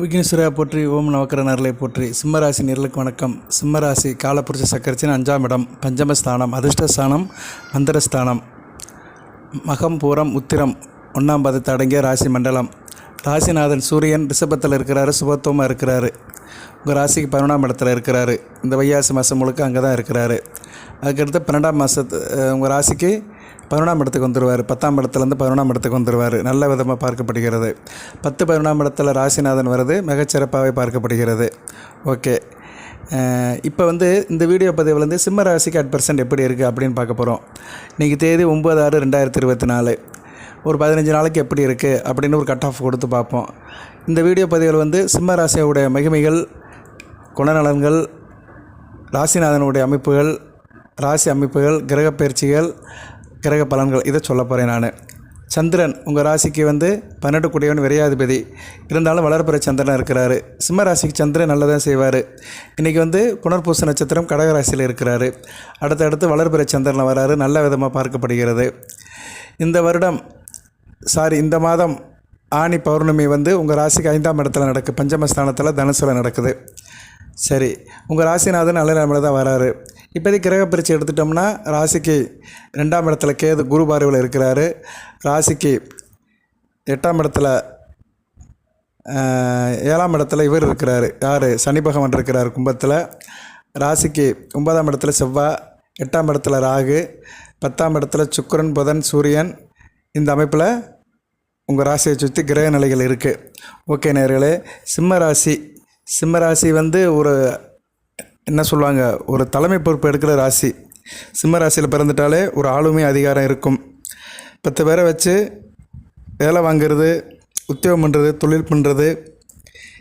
விக்னேஸ்வரா போற்றி ஓம் நவக்கரனர்களை போற்றி. சிம்மராசி நேர்களுக்கு வணக்கம். சிம்மராசி காலப்புருஷ சக்கரத்தின் அஞ்சாம் இடம் பஞ்சமஸ்தானம் அதிர்ஷ்டஸ்தானம் மந்திரஸ்தானம். மகம் பூரம் உத்திரம் ஒன்றாம் பதத்தை அடங்கிய ராசி மண்டலம். ராசிநாதன் சூரியன் ரிஷபத்தில் இருக்கிறாரு சுபத்துவமாக இருக்கிறாரு. உங்கள் ராசிக்கு பதினொன்றாம் இடத்துல இருக்கிறாரு. இந்த வையாசி மாதம் முழுக்க அங்கே தான் இருக்கிறாரு. அதுக்கடுத்து பன்னெண்டாம் மாதத்து உங்கள் ராசிக்கு பதினொன்றாம் இடத்துக்கு வந்துடுவார் பத்தாம் இடத்துலேருந்து பதினொன்றாம் இடத்துக்கு வந்துடுவார் நல்ல விதமாக பார்க்கப்படுகிறது. பத்து பதினொன்றாம் இடத்துல ராசிநாதன் வருது. மிகச்சிறப்பாகவே பார்க்கப்படுகிறது. ஓகே. இப்போ வந்து இந்த வீடியோ பதிவில் வந்து சிம்ம ராசிக்கு அட் பர்சன்ட் எப்படி இருக்குது அப்படின்னு பார்க்க போகிறோம் இன்றைக்கி தேதி ஒம்பது ஆறு ரெண்டாயிரத்தி இருபத்தி நாலு. ஒரு பதினஞ்சு நாளைக்கு எப்படி இருக்குது அப்படின்னு ஒரு கட் ஆஃப் கொடுத்து பார்ப்போம். இந்த வீடியோ பதிவில் வந்து சிம்ம ராசியோடைய மகிமைகள் குணநலன்கள் ராசிநாதனுடைய அமைப்புகள் ராசி அமைப்புகள் கிரகப்பயிற்சிகள் கிரக பலன்கள் இதை சொல்ல போகிறேன் நான். சந்திரன் உங்கள் ராசிக்கு வந்து பன்னெண்டு கூடியவன் விரையாதிபதி. இருந்தாலும் வளர்ப்புற சந்திரன் இருக்கிறாரு. சிம்ம ராசிக்கு சந்திரன் நல்லதாக செய்வார். இன்றைக்கி வந்து புனர்பூச நட்சத்திரம் கடகராசியில் இருக்கிறாரு. அடுத்தடுத்து வளர்ப்புற சந்திரன் வராரு. நல்ல விதமாக பார்க்கப்படுகிறது. இந்த வருடம் சாரி இந்த மாதம் ஆணி பௌர்ணமி வந்து உங்கள் ராசிக்கு ஐந்தாம் இடத்துல நடக்குது பஞ்சமஸ்தானத்தில் தனுசில் நடக்குது. சரி உங்கள் ராசிநாதன் நல்ல நிலமையில் தான் வராரு. இப்போதைக்கு கிரக பரிச்சை எடுத்துட்டோம்னா ராசிக்கு ரெண்டாம் இடத்துல கேது குரு பார்வையில் இருக்கிறாரு. ராசிக்கு எட்டாம் இடத்துல ஏழாம் இடத்துல இவர் இருக்கிறார். யார்? சனி பகவான் இருக்கிறார் கும்பத்தில். ராசிக்கு ஒன்பதாம் இடத்துல செவ்வாய் எட்டாம் இடத்துல ராகு பத்தாம் இடத்துல சுக்கரன் புதன் சூரியன். இந்த அமைப்பில் உங்கள் ராசியை சுற்றி கிரக நிலைகள் இருக்குது ஓகே நேர்களே சிம்ம ராசி. சிம்ம ராசி வந்து ஒரு என்ன சொல்லுவாங்க? ஒரு தலைமை பொறுப்பு எடுக்கிற ராசி. சிம்ம ராசியில் பிறந்துட்டாலே ஒரு ஆளுமை அதிகாரம் இருக்கும். பத்து பேரை வச்சு வேலை வாங்குறது உத்தியோகம் பண்ணுறது தொழில் பண்ணுறது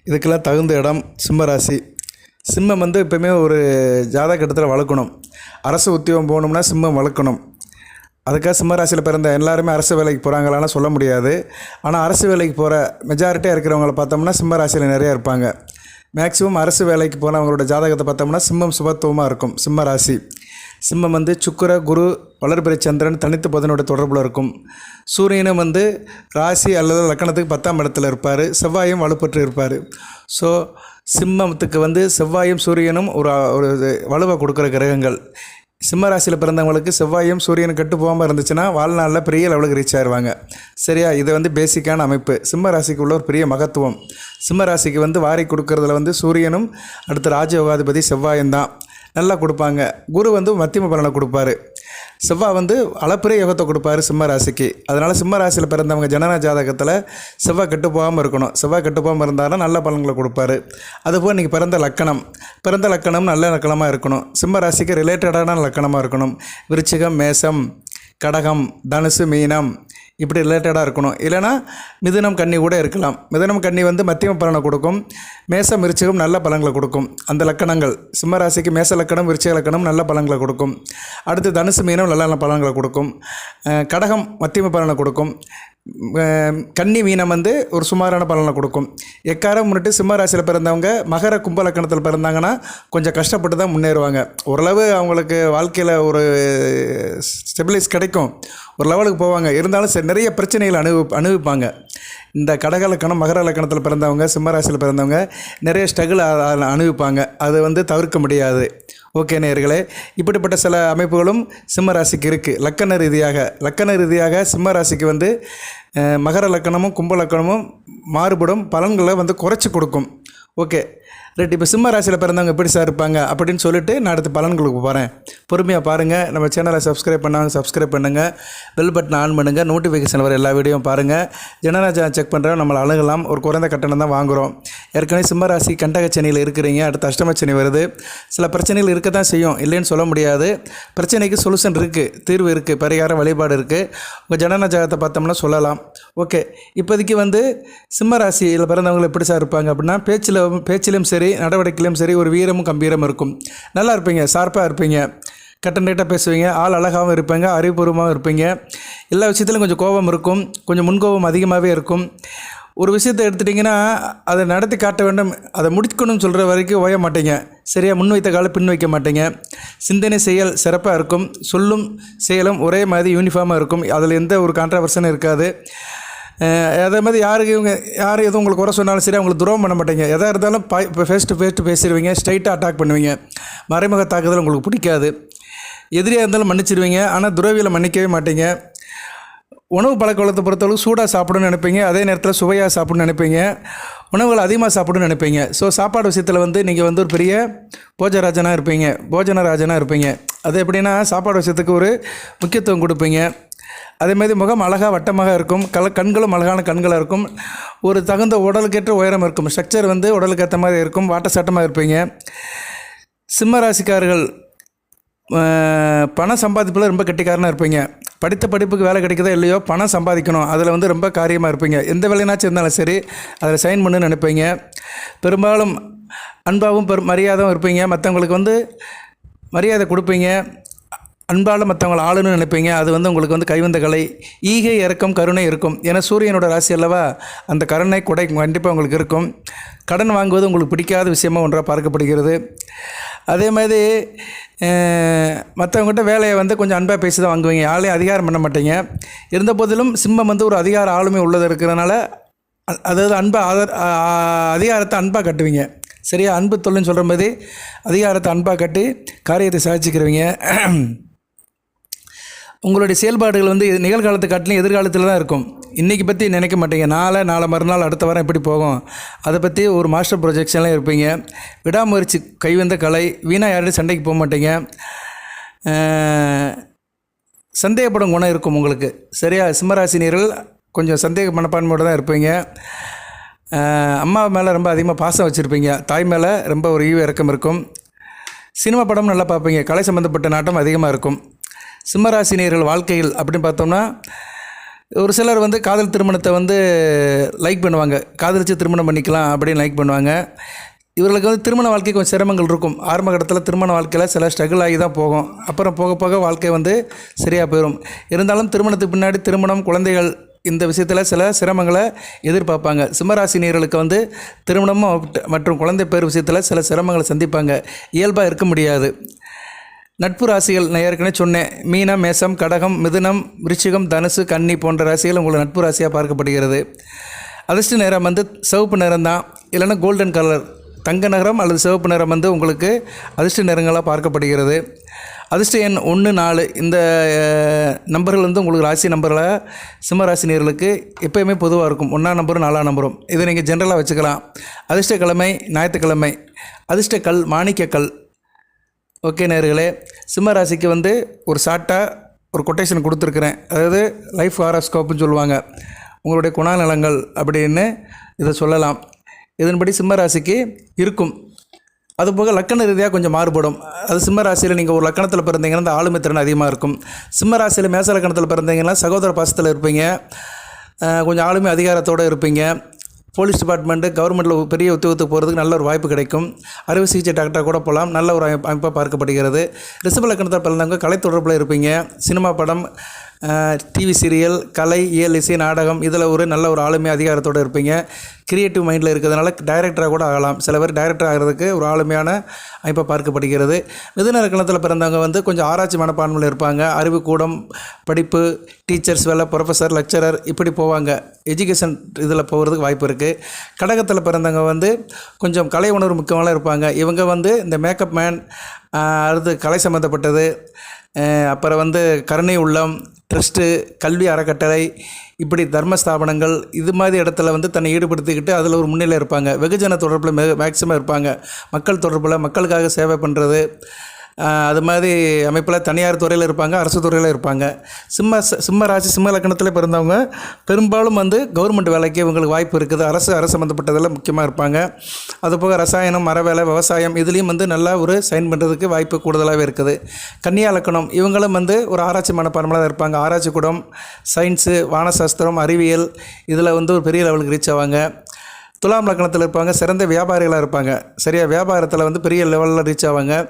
இதுக்கெல்லாம் தகுந்த இடம் சிம்ம ராசி. சிம்மம் வந்து எப்போயுமே ஒரு ஜாதகட்டத்தில் வளர்க்கணும். அரசு உத்தியோகம் போகணும்னா சிம்மம் வளர்க்கணும். அதுக்காக சிம்ம ராசியில் பிறந்த எல்லாருமே அரசு வேலைக்கு போகிறாங்களான்னு சொல்ல முடியாது. ஆனால் அரசு வேலைக்கு போகிற மெஜாரிட்டியாக இருக்கிறவங்கள பார்த்தோம்னா சிம்ம ராசியில் நிறையா இருப்பாங்க. மேக்ஸிமம் அரசு வேலைக்கு போனவங்களோட ஜாதகத்தை பார்த்தோம்னா சிம்மம் சுபத்துவமாக இருக்கும். சிம்ம ராசி. சிம்மம் வந்து சுக்கிர குரு வளர்பிறை சந்திரன் தனித்து புதனோட தொடர்பில் இருக்கும். சூரியனும் வந்து ராசி அல்லது லக்கணத்துக்கு பத்தாம் இடத்துல இருப்பார். செவ்வாயும் வலுப்பற்று இருப்பார். ஸோ சிம்மத்துக்கு வந்து செவ்வாயும் சூரியனும் ஒரு ஒரு வலுவை கொடுக்குற கிரகங்கள். சிம்ம ராசியில் பிறந்தவங்களுக்கு செவ்வாயும் சூரியனும் கட்டு போகாமல் இருந்துச்சுன்னா வாழ்நாளில் பெரிய லெவலுக்கு ரீச் ஆயிடுவாங்க சரியா? இது வந்து பேசிக்கான அமைப்பு. சிம்ம ராசிக்கு உள்ள ஒரு பெரிய மகத்துவம். சிம்ம ராசிக்கு வந்து வாரி கொடுக்கறதுல வந்து சூரியனும் அடுத்த ராஜயோகாதிபதி செவ்வாயும் தான் நல்லா கொடுப்பாங்க. குரு வந்து மத்தியம பலனை கொடுப்பாரு. செவ்வாய் வந்து அளப்பிரிய யோகத்தை கொடுப்பாரு சிம்ம ராசிக்கு. அதனால் சிம்ம ராசியில் பிறந்தவங்க ஜனன ஜாதகத்தில் செவ்வாய் கெட்டு போகாமல் இருக்கணும். செவ்வாய் கெட்டு போகாமல் இருந்தாலும் நல்ல பலன்களை கொடுப்பாரு. அதுபோல் நீங்கள் பிறந்த லக்கணம். பிறந்த லக்கணம் நல்ல லக்கணமாக இருக்கணும். சிம்ம ராசிக்கு ரிலேட்டடான லக்கணமாக இருக்கணும். விருச்சிகம் மேசம் கடகம் தனுசு மீனம் இப்படி ரிலேட்டடாக இருக்கணும். இல்லைனா மிதுனம் கன்னி கூட இருக்கலாம். மிதுனம் கன்னி வந்து மத்தியம பலனை கொடுக்கும். மேச மிருச்சகம் நல்ல பலன்களை கொடுக்கும். அந்த லக்கணங்கள் சிம்ம ராசிக்கு மேச லக்கணம் விருச்சிக லக்கணம் நல்ல பலன்களை கொடுக்கும். அடுத்து தனுசு மீனம் நல்ல நல்ல பலன்களை கொடுக்கும். கடகம் மத்தியம பலனை கொடுக்கும். கன்னி மீனம் வந்து ஒரு சுமாரான பலனை கொடுக்கும். எக்காரம் முன்னிட்டு சிம்ம ராசியில் பிறந்தவங்க மகர கும்ப லக்கணத்தில் பிறந்தாங்கன்னா கொஞ்சம் கஷ்டப்பட்டு தான் முன்னேறுவாங்க. ஓரளவு அவங்களுக்கு வாழ்க்கையில் ஒரு ஸ்டெபிலைஸ் கிடைக்கும். ஒரு லெவலுக்கு போவாங்க. இருந்தாலும் சரி நிறைய பிரச்சனைகளை அனுபவி அனுபவிப்பாங்க. இந்த கடக லக்கணம் மகர லக்கணத்தில் பிறந்தவங்க சிம்மராசியில் பிறந்தவங்க நிறைய ஸ்ட்ரகிள் அனுபவிப்பாங்க. அது வந்து தவிர்க்க முடியாது. ஓகே நேர்களே இப்படிப்பட்ட சில அமைப்புகளும் சிம்ம ராசிக்கு இருக்குது லக்கண ரீதியாக லக்கண ரீதியாக சிம்ம ராசிக்கு வந்து மகர லக்கணமும் கும்ப லக்கணமும் மாறுபடும் பலன்களை வந்து குறைச்சி கொடுக்கும். ஓகே ரைட் இப்போ சிம்ம ராசியில் பிறந்தவங்க எப்படி சார் இருப்பாங்க அப்படின்னு சொல்லிட்டு நான் அடுத்து பலன்களுக்கு போகிறேன் பொறுமையாக பாருங்கள் நம்ம சேனலை சப்ஸ்கிரைப் பண்ணாங்க சப்ஸ்கிரைப் பண்ணுங்கள் பெல் பட்டன் ஆன் பண்ணுங்கள் நோட்டிஃபிகேஷன் வர எல்லா வீடியோவும் பாருங்கள் ஜனராஜா செக் பண்ணுறோம் நம்மளை அணுகலாம். ஒரு குறைந்த கட்டணம் தான் வாங்குகிறோம் ஏற்கனவே சிம்ம ராசி கண்டகச்சனியில் இருக்கிறீங்க. அடுத்து அஷ்டமச்சனி வருது. சில பிரச்சனைகள் இருக்க தான் செய்யும். இல்லைன்னு சொல்ல முடியாது. பிரச்சனைக்கு சொல்யூஷன் இருக்குது தீர்வு இருக்குது பரிகார வழிபாடு இருக்குது உங்கள் ஜனன ஜாகத்தை பார்த்தோம்னா சொல்லலாம். ஓகே இப்போதைக்கு வந்து சிம்ம ராசியில் பிறந்தவங்க எப்படி சார் இருப்பாங்க அப்படின்னா பேச்சில் பேச்சிலும் சரி நடவடிக்கையிலும் சரி ஒரு வீரமும் கம்பீரமும் இருக்கும். நல்லா இருப்பீங்க ஷார்ப்பாக இருப்பீங்க. கட்டண்டேட்டாக பேசுவீங்க ஆள் அழகாகவும் இருப்பீங்க அறிவுபூர்வமாகவும் இருப்பீங்க. எல்லா விஷயத்திலும் கொஞ்சம் கோபம் இருக்கும் கொஞ்சம் முன்கோபம் அதிகமாகவே இருக்கும். ஒரு விஷயத்தை எடுத்துட்டிங்கன்னா அதை நடத்தி காட்ட வேண்டும் அதை முடிக்கணும்னு சொல்கிற வரைக்கும் ஓய மாட்டீங்க. சரியாக முன் வைத்த கால பின் வைக்க மாட்டீங்க. சிந்தனை செயல் சிறப்பாக இருக்கும். சொல்லும் செயலும் ஒரே மாதிரி யூனிஃபார்மாக இருக்கும். அதில் எந்த ஒரு கான்ட்ரவர்ஷனும் இருக்காது. அதே மாதிரி யாருக்கு இவங்க யார் எதுவும் உங்களுக்கு குறை சொன்னாலும் சரி அவங்களுக்கு துரோகம் பண்ண மாட்டீங்க. எதாக இருந்தாலும் பா இப்போ ஃபேஸ் டு ஃபேஸ் பேசிடுவீங்க ஸ்ட்ரைட்டாக அட்டாக் பண்ணுவீங்க. மறைமுக தாக்குதல் உங்களுக்கு பிடிக்காது. எதிரியாக இருந்தாலும் மன்னிச்சிடுவீங்க ஆனால் துறவியில் மன்னிக்கவே மாட்டீங்க. உணவு பழக்க வளத்தை பொறுத்தளவு சூடாக சாப்பிடணும்னு நினைப்பீங்க அதே நேரத்தில் சுவையாக சாப்பிடணும்னு நினைப்பீங்க உணவுகள் அதிகமாக சாப்பிடணும்னு நினைப்பீங்க. ஸோ சாப்பாடு விஷயத்தில் வந்து நீங்கள் வந்து ஒரு பெரிய போஜராஜனாக இருப்பீங்க போஜனராஜனாக இருப்பீங்க. அது எப்படின்னா சாப்பாடு விஷயத்துக்கு ஒரு முக்கியத்துவம் கொடுப்பீங்க. அதேமாதிரி முகம் அழகாக வட்டமாக இருக்கும் கல கண்களும் அழகான கண்களாக இருக்கும். ஒரு தகுந்த உடலுக்கேற்ற உயரம் இருக்கும். ஸ்ட்ரக்சர் வந்து உடலுக்கு ஏற்ற மாதிரி இருக்கும் வாட்ட சட்டமாக இருப்பீங்க. சிம்ம ராசிக்காரர்கள் பணம் சம்பாதிப்பில் ரொம்ப கெட்டிக்காரனாக இருப்பீங்க. படித்த படிப்புக்கு வேலை கிடைக்குதோ இல்லையோ பணம் சம்பாதிக்கணும். அதில் வந்து ரொம்ப காரியமாக இருப்பீங்க. எந்த வேலைனாச்சும் இருந்தாலும் சரி அதில் சைன் பண்ணுன்னு நினைப்பீங்க. பெரும்பாலும் அன்பாகவும் பெரும் மரியாதையும் இருப்பீங்க. மற்றவங்களுக்கு வந்து மரியாதை கொடுப்பீங்க. அன்பால் மற்றவங்களை ஆளுன்னு நினைப்பீங்க. அது வந்து உங்களுக்கு வந்து கைவந்த கலை. ஈகை இறக்கம் கருணை இருக்கும். ஏன்னா சூரியனோட ராசி அல்லவா அந்த கருணை கொடை கண்டிப்பாக உங்களுக்கு இருக்கும். கடன் வாங்குவது உங்களுக்கு பிடிக்காத விஷயமாக ஒன்றாக பார்க்கப்படுகிறது. அதே மாதிரி மற்றவங்ககிட்ட வேலையை வந்து கொஞ்சம் அன்பாக பேசி தான் வாங்குவீங்க. யாரையும் அதிகாரம் பண்ண மாட்டீங்க. இருந்த போதிலும் சிம்மம் வந்து ஒரு அதிகார ஆளுமை உள்ளது இருக்கிறதுனால அதாவது அன்பை ஆதர் அதிகாரத்தை அன்பாக கட்டுவீங்க. சரியா? அன்பு தொழில்னு சொல்கிற மாதிரி அதிகாரத்தை அன்பாக கட்டி காரியத்தை சாதிச்சுக்கிறவங்க. உங்களுடைய செயல்பாடுகள் வந்து இது நிகழ்காலத்தை காட்டிலும் எதிர்காலத்தில் தான் இருக்கும். இன்றைக்கி பற்றி நினைக்க மாட்டீங்க. நாளை நாளை மறுநாள் அடுத்த வாரம் எப்படி போகும்? அதை பற்றி ஒரு மாஸ்டர் ப்ரொஜெக்ஷன்லாம் இருப்பீங்க. விடாமுயற்சி கைவந்த கலை வீணாக யார்கிட்டயும் சண்டைக்கு போக மாட்டீங்க. சந்தேகப்படும் குணம் இருக்கும் உங்களுக்கு. சரியா? சிம்மராசினியர்கள் கொஞ்சம் சந்தேக மனப்பான்மையோடு தான் இருப்பீங்க. அம்மா மேலே ரொம்ப அதிகமாக பாசம் வச்சுருப்பீங்க. தாய் மேலே ரொம்ப ஒரு ஈவு இறக்கம் இருக்கும். சினிமா படம் நல்லா பார்ப்பீங்க. கலை சம்மந்தப்பட்ட நாட்டம் அதிகமாக இருக்கும். சிம்மராசினியர்கள் வாழ்க்கையில் அப்படின்னு பார்த்தோம்னா ஒரு சிலர் வந்து காதல் திருமணத்தை வந்து லைக் பண்ணுவாங்க. காதலிச்சு திருமணம் பண்ணிக்கலாம் அப்படின்னு லைக் பண்ணுவாங்க. இவர்களுக்கு வந்து திருமண வாழ்க்கை கொஞ்சம் சிரமங்கள் இருக்கும். ஆரம்ப கட்டத்தில் திருமண வாழ்க்கையில் சில ஸ்ட்ரகிள் ஆகி தான் போகும். அப்புறம் போக போக வாழ்க்கை வந்து சரியாக போயிடும் இருந்தாலும் திருமணத்துக்கு பின்னாடி திருமணம் குழந்தைகள் இந்த விஷயத்தில் சில சிரமங்களை எதிர்பார்ப்பாங்க. சிம்மராசினியர்களுக்கு வந்து திருமணமும் மற்றும் குழந்தை பேர் விஷயத்தில் சில சிரமங்களை சந்திப்பாங்க. இயல்பாக இருக்க முடியாது. நட்பு ராசிகள் நான் ஏற்கனவே சொன்னேன். மீனம் மேசம் கடகம் மிதுனம் விருச்சிகம் தனுசு கன்னி போன்ற ராசிகள் உங்களுக்கு நட்பு ராசியாக பார்க்கப்படுகிறது. அதிர்ஷ்ட நேரம் வந்து சிவப்பு நிறம் தான். இல்லைன்னா கோல்டன் கலர். தங்க நகரம் அல்லது சிவப்பு நிறம் வந்து உங்களுக்கு அதிர்ஷ்ட நிறங்களாக பார்க்கப்படுகிறது. அதிர்ஷ்ட எண் ஒன்று நாலு. இந்த நம்பர்கள் வந்து உங்களுக்கு ராசி நம்பர்களாக சிம்ம ராசினியர்களுக்கு எப்போயுமே பொதுவாக இருக்கும். ஒன்றாம் நம்பரும் நாலாம் நம்பரும். இதை நீங்கள் ஜென்ரலாக வச்சுக்கலாம். அதிர்ஷ்ட கிழமை ஞாயிற்றுக்கிழமை. அதிர்ஷ்ட கல் மாணிக்க கல் ஓகே நேர்களே சிம்ம ராசிக்கு வந்து ஒரு ஷார்ட்டாக ஒரு கொட்டேஷன் கொடுத்துருக்குறேன். அதாவது லைஃப் ஹாரோஸ்கோப்னு சொல்லுவாங்க. உங்களுடைய குணநலங்கள் அப்படின்னு இதை சொல்லலாம். இதன்படி சிம்ம ராசிக்கு இருக்கும். அதுபோக லக்கண ரீதியாக கொஞ்சம் மாறுபடும். அது சிம்ம ராசியில் நீங்கள் ஒரு லக்கணத்தில் பிறந்தீங்கன்னா அந்த ஆளுமை திறன் அதிகமாக இருக்கும். சிம்ம ராசியில் மேச லக்கணத்தில் பிறந்தீங்கன்னா சகோதர பாசத்தில் இருப்பீங்க. கொஞ்சம் ஆளுமை அதிகாரத்தோடு இருப்பீங்க. போலீஸ் டிபார்ட்மெண்ட்டு கவர்மெண்ட்டில் பெரிய உத்தியோகத்துக்கு போகிறதுக்கு நல்ல ஒரு வாய்ப்பு கிடைக்கும். அறுவை சிகிச்சை டாக்டராக கூட போகலாம் நல்ல ஒரு அமைப்பாக பார்க்கப்படுகிறது. ரிசபலக்கணத்தில் பிறந்தவங்க கலை தொடர்பில் இருப்பீங்க. சினிமா படம் டிவி சீரியல் கலை இயல் இசை நாடகம் இதில் ஒரு நல்ல ஒரு ஆளுமை அதிகாரத்தோடு இருப்பீங்க. கிரியேட்டிவ் மைண்டில் இருக்கிறதுனால டைரக்டராக கூட ஆகலாம். சில பேர் டைரக்டர் ஆகிறதுக்கு ஒரு ஆளுமையான அமைப்பாக பார்க்கப்படுகிறது. மிதுன லக்கணத்தில் பிறந்தவங்க வந்து கொஞ்சம் ஆராய்ச்சி மனப்பான்மையில் இருப்பாங்க. அறிவுக்கூடம் படிப்பு டீச்சர்ஸ் வேலை ப்ரொஃபஸர் லெக்சரர் இப்படி போவாங்க. எஜுகேஷன் இதில் போகிறதுக்கு வாய்ப்பு இருக்குது கடகத்தில் பிறந்தவங்க வந்து கொஞ்சம் கலை உணர்வு முக்கியமாக இருப்பாங்க. இவங்க வந்து இந்த மேக்கப் மேன் அடுத்து கலை சம்மந்தப்பட்டது அப்புறம் வந்து கருணை உள்ளம் ட்ரஸ்ட்டு கல்வி அறக்கட்டளை இப்படி தர்ம ஸ்தாபனங்கள் இது மாதிரி இடத்துல வந்து தன்னை ஈடுபடுத்திக்கிட்டு அதில் ஒரு முன்னிலை இருப்பாங்க. வெகுஜன தொடர்பில் மே மேக்சிமம் இருப்பாங்க. மக்கள் தொடர்பில் மக்களுக்காக சேவை பண்ணுறது அது மாதிரி அமைப்பில் தனியார் துறையில் இருப்பாங்க அரசு துறையில் இருப்பாங்க. சிம்ம சிம்ம ராசி சிம்ம லக்கணத்தில் பிறந்தவங்க பெரும்பாலும் வந்து கவர்மெண்ட் வேலைக்கு இவங்களுக்கு வாய்ப்பு இருக்குது. அரசு அரசு சம்மந்தப்பட்டதில் முக்கியமாக இருப்பாங்க. அதுபோக ரசாயனம் மர வேலை விவசாயம் இதுலேயும் வந்து நல்லா ஒரு சைன் பண்ணுறதுக்கு வாய்ப்பு கூடுதலாகவே இருக்குது. கன்னியா லக்கணம் இவங்களும் வந்து ஒரு ஆராய்ச்சி மனப்பான்மையாக தான் இருப்பாங்க. ஆராய்ச்சி கூடம் சயின்ஸு வானசாஸ்திரம் அறிவியல் இதில் வந்து ஒரு பெரிய லெவலுக்கு ரீச் ஆவாங்க. துலாம் லக்கணத்தில் இருப்பாங்க சிறந்த வியாபாரிகளாக இருப்பாங்க. சரியா? வியாபாரத்தில் வந்து பெரிய லெவலில் ரீச் ஆவாங்க.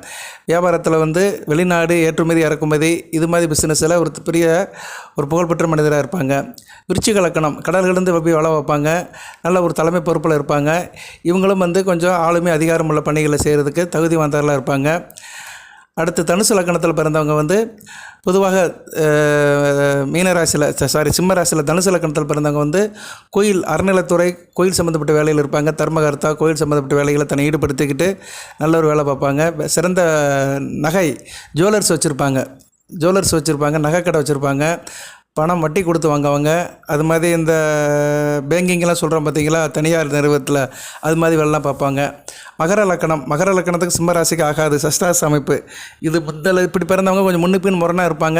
வியாபாரத்தில் வந்து வெளிநாடு ஏற்றுமதி இறக்குமதி இது மாதிரி பிஸ்னஸில் ஒரு பெரிய ஒரு புகழ்பெற்ற மனிதராக இருப்பாங்க. விருச்சிக லக்கணம் கடல்கிலிருந்து போய் வள வைப்பாங்க. நல்ல ஒரு தலைமை பொறுப்பில் இருப்பாங்க. இவங்களும் வந்து கொஞ்சம் ஆளுமை அதிகாரமுள்ள பணிகளை செய்கிறதுக்கு தகுதி வாய்ந்தவர்களாக இருப்பாங்க. அடுத்து தனுசு லக்கணத்தில் பிறந்தவங்க வந்து பொதுவாக மீனராசியில் சாரி சிம்ம ராசியில் தனுசு லக்கணத்தில் பிறந்தவங்க வந்து கோயில் அறநிலைத்துறை கோயில் சம்மந்தப்பட்ட வேலையில் இருப்பாங்க. தர்மகர்த்தா கோயில் சம்மந்தப்பட்ட வேலைகளை தன்னை ஈடுபடுத்திக்கிட்டு நல்ல ஒரு வேலை பார்ப்பாங்க. சிறந்த நகை ஜுவல்லர்ஸ் வச்சுருப்பாங்க. ஜுவல்லர்ஸ் வச்சுருப்பாங்க நகைக்கடை வச்சுருப்பாங்க. பணம் வட்டி கொடுத்து வாங்குவாங்க அது மாதிரி இந்த பேங்கிங்லாம் சொல்கிறோம் பார்த்தீங்களா தனியார் நிறுவனத்தில் அது மாதிரி வேலைலாம் பார்ப்பாங்க. மகர லக்கணம் மகர லக்கணத்துக்கு சிம்மராசிக்கு ஆகாது சஷ்டாச அமைப்பு. இது முதல்ல இப்படி பிறந்தவங்க கொஞ்சம் முன்னு பின் முரணாக இருப்பாங்க.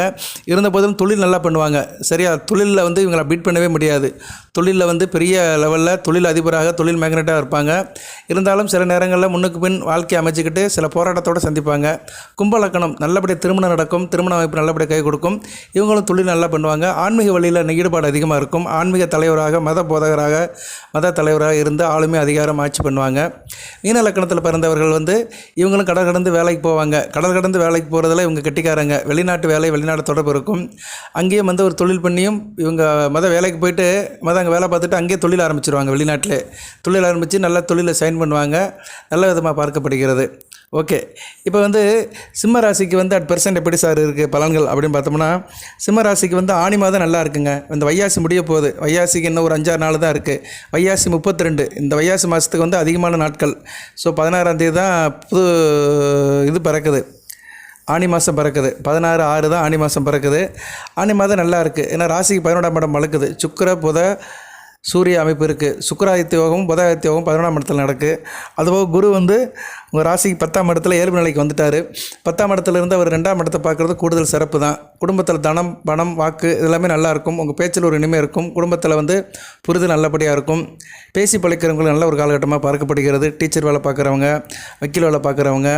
இருந்த போதும் தொழில் நல்லா பண்ணுவாங்க. சரியா தொழிலில் வந்து இவங்களை பீட் பண்ணவே முடியாது. தொழிலில் வந்து பெரிய லெவலில் தொழில் அதிபராக தொழில் மேக்னெட்டாக இருப்பாங்க. இருந்தாலும் சில நேரங்களில் முன்னுக்கு பின் வாழ்க்கை அமைச்சிக்கிட்டு சில போராட்டத்தோடு சந்திப்பாங்க. கும்ப லக்கணம் நல்லபடியாக திருமணம் நடக்கும் திருமண அமைப்பு நல்லபடியாக கை கொடுக்கும். இவங்களும் தொழில் நல்லா பண்ணுவாங்க. ஆன்மீக வழியில் ஈடுபாடு அதிகமாக இருக்கும். ஆன்மீக தலைவராக மத போதகராக மத தலைவராக இருந்து ஆளுமை அதிகாரம் ஆட்சி பண்ணுவாங்க. மீன லக்கணத்தில் பிறந்தவர்கள் வந்து இவங்களும் கடல் கடந்து வேலைக்கு போவாங்க. கடல் கடந்து வேலைக்கு போகிறதுல இவங்க கெட்டிக்காரங்க. வெளிநாட்டு வேலை வெளிநாடு தொடர்பு இருக்கும். அங்கேயும் வந்து ஒரு தொழில் பண்ணியும் இவங்க மத வேலைக்கு போயிட்டு மத அங்கே வேலை பார்த்துட்டு அங்கேயே தொழில் ஆரம்பிச்சிருவாங்க வெளிநாட்டில். தொழில் ஆரம்பித்து நல்ல தொழிலை சைன் பண்ணுவாங்க. நல்ல விதமாக பார்க்கப்படுகிறது. ஓகே. இப்போ வந்து சிம்ம ராசிக்கு வந்து அட் பெர்சன்ட் எப்படி சார் இருக்குது பலன்கள் அப்படின்னு பார்த்தோம்னா சிம்ம ராசிக்கு வந்து ஆணி மாதம் நல்லா இருக்குங்க. இந்த வையாசி முடிய போகுது. வையாசிக்கு இன்னும் ஒரு அஞ்சாறு நாள் தான் இருக்குது வையாசி முப்பத்தி ரெண்டு இந்த வையாசி மாதத்துக்கு வந்து அதிகமான நாட்கள். ஸோ பதினாறாம் தேதி தான் புது இது பிறக்குது. ஆனி மாதம் பிறக்குது. பதினாறு ஆறு தான் ஆனி மாதம் பிறக்குது. ஆனி மாதம் நல்லா இருக்குது ஏன்னா ராசிக்கு பதினொன்றாம் இடம் வளர்க்குது சுக்கிர புத சூரிய அமைப்பு இருக்குது சுக்கராதித்ய யோகம் புதாதித்ய யோகம் பதினொன்றாம் இடத்துல நடக்கு. அதுபோக குரு வந்து உங்கள் ராசிக்கு பத்தாம் இடத்துல இயல்பு நிலைக்கு வந்துட்டார். பத்தாம் இடத்துலேருந்து அவர் ரெண்டாம் இடத்தை பார்க்குறது கூடுதல் சிறப்பு தான். குடும்பத்தில் தனம் பணம் வாக்கு இதெல்லாமே நல்லா இருக்கும். உங்கள் பேச்சில் ஒரு இனிமை இருக்கும். குடும்பத்தில் வந்து புரிதல் நல்லபடியாக இருக்கும். பேசி பழிக்கிறவங்களுக்கு நல்ல ஒரு காலகட்டமாக பார்க்கப்படுகிறது. டீச்சர் வேலை பார்க்குறவங்க வக்கீல் வேலை பார்க்குறவங்க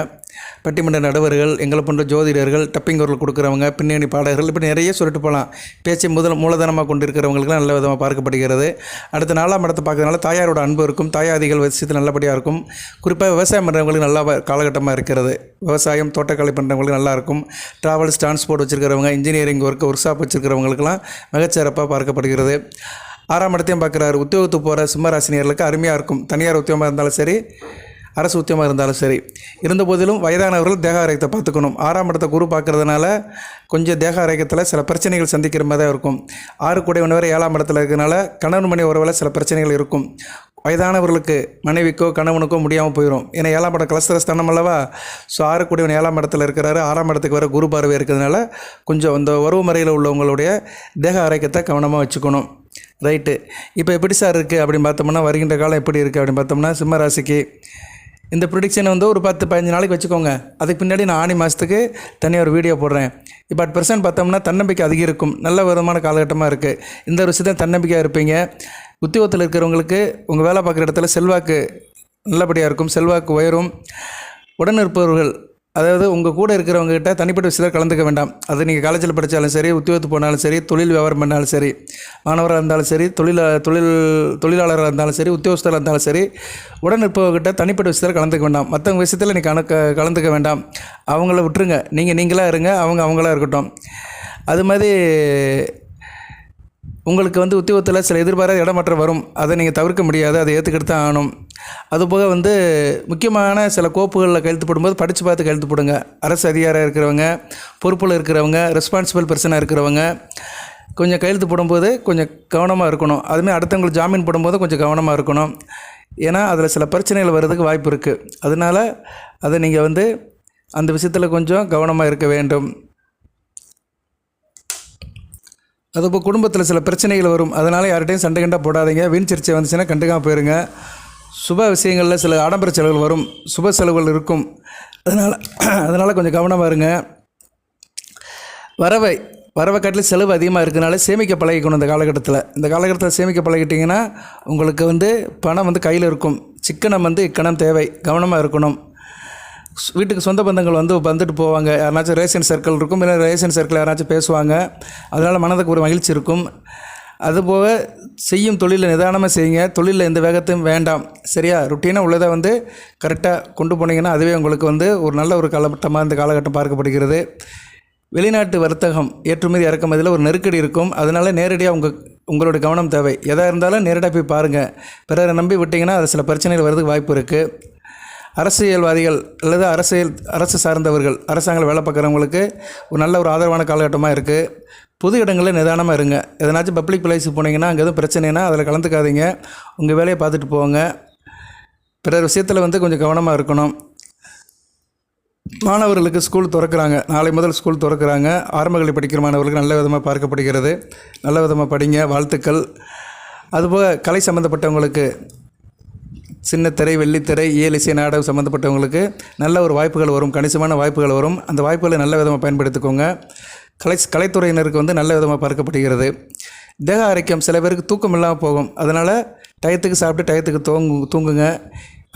பட்டிமன்ற நடுவர்கள் எங்களை போன்ற ஜோதிடர்கள் டப்பிங் குரல் கொடுக்குறவங்க பின்னணி பாடகர்கள் இப்படி நிறைய சொல்லிட்டு போகலாம். பேச்சு முதல் மூலதனமாக கொண்டிருக்கிறவங்களுக்குலாம் நல்ல விதமாக பார்க்கப்படுகிறது. அடுத்த நாலாம் இடத்தை பார்க்கறதுனால தாயாரோட அன்பு இருக்கும். தாயாதிகள் விஷயத்தில் நல்லபடியாக இருக்கும். குறிப்பாக விவசாயம் பண்ணுறவங்களுக்கு நல்லா காலகட்டமாக இருக்கிறது. விவசாயம் தோட்டக்கலை பண்ணுறவங்களுக்கு நல்லா இருக்கும் ட்ராவல்ஸ் டிரான்ஸ்போர்ட் வச்சுருக்கிறவங்க இன்ஜினியரிங் ஒர்க் ஒர்க் ஷாப் வச்சுருக்கிறவங்களுக்கெல்லாம் மிகச்சிறப்பாக பார்க்கப்படுகிறது. ஆறாம் இடத்தையும் பார்க்குறாரு. உத்தியோகத்துக்கு போகிற சிம்மராசினியர்களுக்கு அருமையாக இருக்கும். தனியார் உத்தியோகமாக இருந்தாலும் சரி அரசு உத்தியமாக இருந்தாலும் சரி. இருந்த போதிலும் வயதானவர்கள் தேக ஆரோக்கியத்தை பார்த்துக்கணும். ஆறாம் இடத்தை குரு பார்க்குறதுனால கொஞ்சம் தேக ஆரோக்கியத்தில் சில பிரச்சனைகள் சந்திக்கிற மாதிரி தான் இருக்கும். ஆறு கூடையவன் வரை ஏழாம் இடத்துல இருக்கிறனால கணவன் மணி உறவில் சில பிரச்சனைகள் இருக்கும். வயதானவர்களுக்கு மனைவிக்கோ கணவனுக்கோ முடியாமல் போயிடும் ஏன்னா ஏழாம் இடம் கலஸ்தர ஸ்தானம் அல்லவா? ஸோ ஆறு கூடியவன் ஏழாம் இடத்துல இருக்கிறாரு. ஆறாம் இடத்துக்கு வர குரு பார்வை இருக்கிறதுனால கொஞ்சம் இந்த உறவு முறையில் உள்ளவங்களுடைய தேக ஆரோக்கியத்தை கவனமாக வச்சுக்கணும். ரைட்டு இப்போ எப்படி சார் இருக்குது அப்படின்னு பார்த்தோம்னா வருகின்ற காலம் எப்படி இருக்குது அப்படின்னு பார்த்தோம்னா சிம்ம ராசிக்கு இந்த ப்ரிடிக்ஷனை வந்து ஒரு பத்து பதினஞ்சு நாளைக்கு வச்சுக்கோங்க. அதுக்கு பின்னாடி நான் ஆணி மாதத்துக்கு தனியாக ஒரு வீடியோ போடுறேன். இப்போ அட் பர்சன்ட் பார்த்தோம்னா தன்னம்பிக்கை அதிகம் இருக்கும் நல்ல விதமான காலகட்டமாக இருக்குது இந்த ஒரு விஷயத்தை தன்னம்பிக்கையாக இருப்பீங்க. உத்தியோகத்தில் இருக்கிறவங்களுக்கு உங்கள் வேலை பார்க்குற இடத்துல செல்வாக்கு நல்லபடியாக இருக்கும். செல்வாக்கு உயரும். உடன் இருப்பவர்கள் அதாவது உங்கள் கூட இருக்கிறவங்க கிட்ட தனிப்பட்ட விஷயத்தில் கலந்துக்க வேண்டாம். அது நீங்கள் காலேஜில் படித்தாலும் சரி உத்தியோகத்துக்கு போனாலும் சரி தொழில் வியாபாரம் பண்ணாலும் சரி மாணவராக இருந்தாலும் சரி தொழில் தொழில் தொழிலாளராக இருந்தாலும் சரி உத்தியோகஸ்தராக இருந்தாலும் சரி உடன் இருப்பவர்கிட்ட தனிப்பட்ட விஷயத்தில் கலந்துக்க வேண்டாம். மற்றவங்க விஷயத்தில் நீ கணக்க கலந்துக்க வேண்டாம். அவங்கள விட்டுருங்க. நீங்கள் நீங்களாக இருங்க. அவங்க அவங்களா இருக்கட்டும். அது மாதிரி உங்களுக்கு வந்து உத்தியோகத்தில் சில எதிர்பாராத இடமாற்றம் வரும். அதை நீங்கள் தவிர்க்க முடியாது. அதை ஏற்றுக்கிட்டு தான் ஆகணும். அதுபோக வந்து முக்கியமான சில கோப்புகளில் கையெழுத்து போடும்போது படித்து பார்த்து கையெழுத்து போடுங்க. அரசு அதிகாரம் இருக்கிறவங்க பொறுப்பில் இருக்கிறவங்க ரெஸ்பான்சிபிள் பர்சனாக இருக்கிறவங்க கொஞ்சம் கையெழுத்து போடும்போது கொஞ்சம் கவனமாக இருக்கணும். அதுமாதிரி அடுத்தவங்களுக்கு ஜாமீன் போடும்போது கொஞ்சம் கவனமாக இருக்கணும். ஏன்னா அதில் சில பிரச்சனைகள் வர்றதுக்கு வாய்ப்பு இருக்குது அதனால் அதை நீங்கள் வந்து அந்த விஷயத்தில் கொஞ்சம் கவனமாக இருக்க வேண்டும். அது இப்போ குடும்பத்தில் சில பிரச்சனைகள் வரும். அதனால் யார்கிட்டையும் சண்டை கண்டா போடாதீங்க. வீண் சர்ச்சை வந்துச்சுன்னா கண்டுக்காமல் போயிருங்க. சுப விஷயங்களில் சில ஆடம்பர செலவுகள் வரும். சுப செலவுகள் இருக்கும். அதனால் அதனால் கொஞ்சம் கவனமாக இருங்க. வரவை வரவை காட்டிலும் செலவு அதிகமாக இருக்கிறனால சேமிக்க பழகிக்கணும் இந்த காலகட்டத்தில். இந்த காலகட்டத்தில் சேமிக்க பழகிட்டிங்கன்னா உங்களுக்கு வந்து பணம் வந்து கையில் இருக்கும். சிக்கனம் வந்து இக்கணம் தேவை. கவனமாக இருக்கணும். வீட்டுக்கு சொந்த பந்தங்கள் வந்து வந்துட்டு போவாங்க. யாராச்சும் ரேஷன் சர்க்கிள் இருக்கும் இல்லை ரேஷன் சர்க்கிள் யாராச்சும் பேசுவாங்க. அதனால் மனதுக்கு ஒரு மகிழ்ச்சி இருக்கும். அதுபோக செய்யும் தொழிலை நிதானமாக செய்யுங்க. தொழிலில் எந்த வேகத்தையும் வேண்டாம். சரியா? ருட்டீனாக உள்ளதை வந்து கரெக்டாக கொண்டு போனீங்கன்னா அதுவே உங்களுக்கு வந்து ஒரு நல்ல ஒரு காலகட்டமாக இந்த காலகட்டம் பார்க்கப்படுகிறது. வெளிநாட்டு வர்த்தகம் ஏற்றுமதி இறக்குமதியில் ஒரு நெருக்கடி இருக்கும். அதனால் நேரடியாக உங்கள் உங்களோட கவனம் தேவை. எதாக இருந்தாலும் நேரடியாக போய் பாருங்கள் பிறரை நம்பி விட்டிங்கன்னா அது சில பிரச்சனைகள் வரதுக்கு வாய்ப்பு இருக்குது அரசியல்வாதிகள் அல்லது அரசியல் அரசு சார்ந்தவர்கள் அரசாங்க வேலை பார்க்குறவங்களுக்கு ஒரு நல்ல ஒரு ஆதரவான காலகட்டமாக இருக்குது பொது இடங்களில் நிதானமாக இருங்க. எதனாச்சும் பப்ளிக் பிளேஸுக்கு போனீங்கன்னா அங்கே எதுவும் பிரச்சனைனா அதில் கலந்துக்காதீங்க. உங்கள் வேலையை பார்த்துட்டு போங்க. பிறர் விஷயத்தில் வந்து கொஞ்சம் கவனமாக இருக்கணும். மாணவர்களுக்கு ஸ்கூல் திறக்கிறாங்க. நாளை முதல் ஸ்கூல் திறக்கிறாங்க. ஆரம்பங்களில் படிக்கிற மாணவர்களுக்கு நல்ல விதமாக பார்க்கப்படுகிறது. நல்ல விதமாக படிங்க. வாழ்த்துக்கள். அதுபோக கலை சம்மந்தப்பட்டவங்களுக்கு சின்ன திரை வெள்ளித்திரை இயலிசை இசை நாடகம் சம்மந்தப்பட்டவங்களுக்கு நல்ல ஒரு வாய்ப்புகள் வரும் கணிசமான வாய்ப்புகள் வரும். அந்த வாய்ப்புகளை நல்ல விதமாக பயன்படுத்திக்கோங்க. கலை கலைத்துறையினருக்கு வந்து நல்ல விதமாக பார்க்கப்படுகிறது. தேக ஆரோக்கியம் சில பேருக்கு தூக்கம் இல்லாமல் போகும். அதனால் டயத்துக்கு சாப்பிட்டு டயத்துக்கு தூங்கு தூங்குங்க.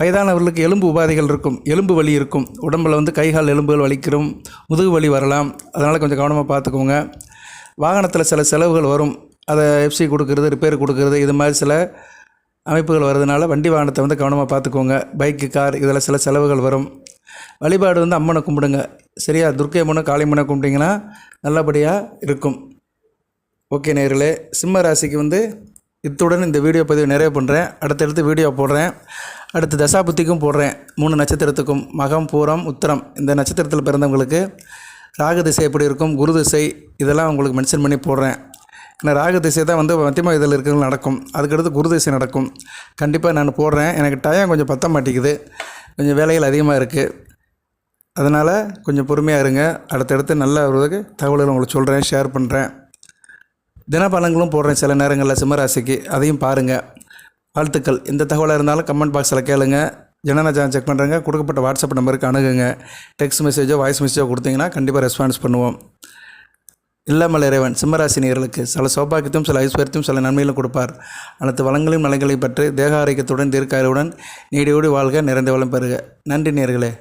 வயதானவர்களுக்கு எலும்பு உபாதைகள் இருக்கும். எலும்பு வலி இருக்கும். உடம்பில் வந்து கை கால் எலும்புகள் வலிக்கிறோம் முதுகு வலி வரலாம். அதனால் கொஞ்சம் கவனமாக பார்த்துக்கோங்க. வாகனத்தில் சில செலவுகள் வரும். அதை எஃப்சி கொடுக்கறது ரிப்பேர் கொடுக்கறது இது மாதிரி சில அமைப்புகள் வர்றதுனால வண்டி வாகனத்தை வந்து கவனமாக பார்த்துக்கோங்க. பைக்கு கார் இதில் சில செலவுகள் வரும். வழிபாடு வந்து அம்மனை கும்பிடுங்க. சரியா? துர்க்கை அம்மனை காளி அம்மனை கும்பிட்டிங்கன்னா நல்லபடியாக இருக்கும். ஓகே நேர்களே சிம்ம ராசிக்கு வந்து இத்துடன் இந்த வீடியோ பதிவு நிறைவு பண்ணுறேன் அடுத்தடுத்து வீடியோ போடுறேன். அடுத்து தசாபுத்திக்கும் போடுறேன். மூணு நட்சத்திரத்துக்கும் மகம் பூரம் உத்தரம். இந்த நட்சத்திரத்தில் பிறந்தவங்களுக்கு ராகு திசை எப்படி இருக்கும் குரு திசை இதெல்லாம் உங்களுக்கு மென்ஷன் பண்ணி போடுறேன். ஏன்னா ராகு திசை தான் வந்து மத்தியம இதில் இருக்கிறவங்க நடக்கும். அதுக்கடுத்து குரு திசை நடக்கும். கண்டிப்பாக நான் போடுறேன். எனக்கு டயம் கொஞ்சம் பத்த மாட்டேங்குது. கொஞ்சம் வேலைகள் அதிகமாக இருக்குது அதனால் கொஞ்சம் பொறுமையாக இருங்க. அடுத்தடுத்து நல்ல ஒரு தகவல்களை உங்களுக்கு சொல்கிறேன் ஷேர் பண்ணுறேன் தினபலங்களும் போடுறேன் சில நேரங்களில் சிம்மராசிக்கு. அதையும் பாருங்கள் வாழ்த்துக்கள். இந்த தகவலாக இருந்தாலும் கமெண்ட் பாக்ஸில் கேளுங்க. ஜனனஜான் செக் பண்ணுறேங்க கொடுக்கப்பட்ட வாட்ஸ்அப் நம்பருக்கு அணுகுங்க. டெக்ஸ்ட் மெசேஜோ வாய்ஸ் மெசேஜோ கொடுத்தீங்கன்னா கண்டிப்பாக ரெஸ்பான்ஸ் பண்ணுவோம். இல்லாமல் இறைவன் சிம்மராசினியர்களுக்கு சில சௌபாக்கியத்தையும் சில ஐஸ்வர்யத்தையும் சில நன்மைகளும் கொடுப்பார். அனைத்து வளங்களையும் நலங்களையும் பற்றி தேக ஆரோக்கியத்துடன் தீர்க்காயுடன் நீடியோடி வாழ்க நிறைந்த வளம் பெறுக. நன்றி நேர்களே.